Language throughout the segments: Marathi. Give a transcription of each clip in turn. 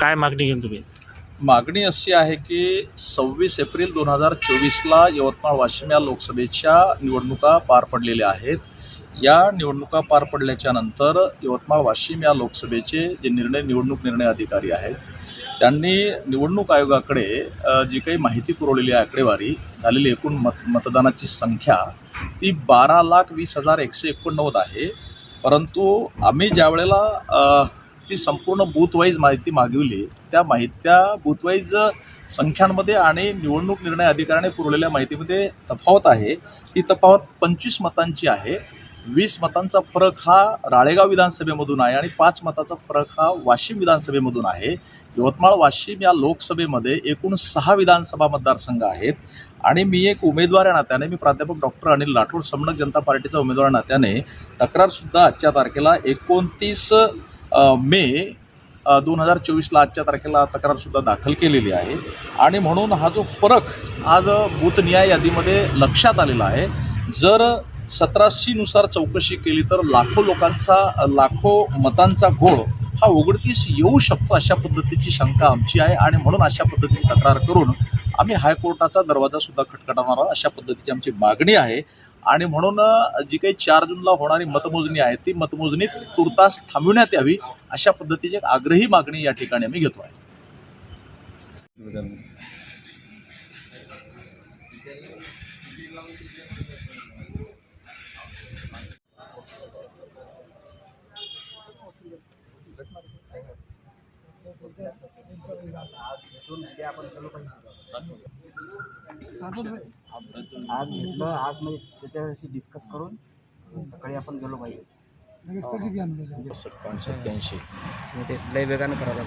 काय मागणी घेऊन तुम्ही? मागणी अशी आहे की सव्वीस एप्रिल दोन हजार चोवीसला यवतमाळ वाशिम या लोकसभेच्या निवडणुका पार पडलेल्या आहेत. या निवडणुका पार पडल्याच्या नंतर यवतमाळ वाशिम या लोकसभेचे जे निर्णय निवडणूक निर्णय अधिकारी आहेत त्यांनी निवडणूक आयोगाकडे जी काही माहिती पुरवलेली आहे आकडेवारी झालेली एकूण मत मतदानाची संख्या ती बारा लाख वीस हजार एकशे एकोणनव्वद आहे. परंतु आम्ही ज्या वेळेला ती संपूर्ण बूथवाईज माहिती मागवली. त्या माहित्या बूथवाईज संख्यांमध्ये आणि निवडणूक निर्णय अधिकाऱ्याने पुरवलेल्या माहितीमध्ये तफावत आहे. ती तफावत पंचवीस मतांची आहे. वीस मतांचा फरक हा राळेगाव विधानसभेमधून आहे आणि पाच मताचा फरक हा वाशिम विधानसभेमधून आहे. यवतमाळ वाशिम या लोकसभेमध्ये एकूण सहा विधानसभा मतदारसंघ आहेत. आणि मी एक उमेदवार या नात्याने मी प्राध्यापक डॉक्टर अनिल राठोड समनक जनता पार्टीचा उमेदवार नात्याने. तक्रारसुद्धा आजच्या तारखेला एकोणतीस मे दोन हजार चोवीसला आजच्या तारखेला तक्रारसुद्धा दाखल केलेली आहे. आणि म्हणून हा जो फरक आज बूथ न्याय यादीमध्ये लक्षात आलेला आहे जर सतराशीनुसार चौकशी केली तर लाखो लोकांचा लाखो मतांचा घोळ हा उघडकीस येऊ शकतो अशा पद्धतीची शंका आमची आहे. आणि म्हणून अशा पद्धतीची तक्रार करून आम्ही हायकोर्टाचा दरवाजासुद्धा खटखटावणार आहोत. अशा पद्धतीची आमची मागणी आहे. आणि म्हणून जी काही चार जूनला होणारी मतमोजणी आहे ती मतमोजणी तुर्तास थांबविण्यात यावी अशा पद्धतीची एक आग्रही मागणी या ठिकाणी आम्ही घेतो आहे. आज घेतलं आज म्हणजे त्याच्याशी डिस्कस करून सकाळी आपण गेलो पाहिजे सत्याऐंशी मग ते लय वेगानं करायला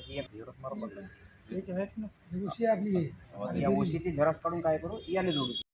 ही उशी आपली आहे. या ओशीची झेरॉक्स काढून काय करू? याने जोडू.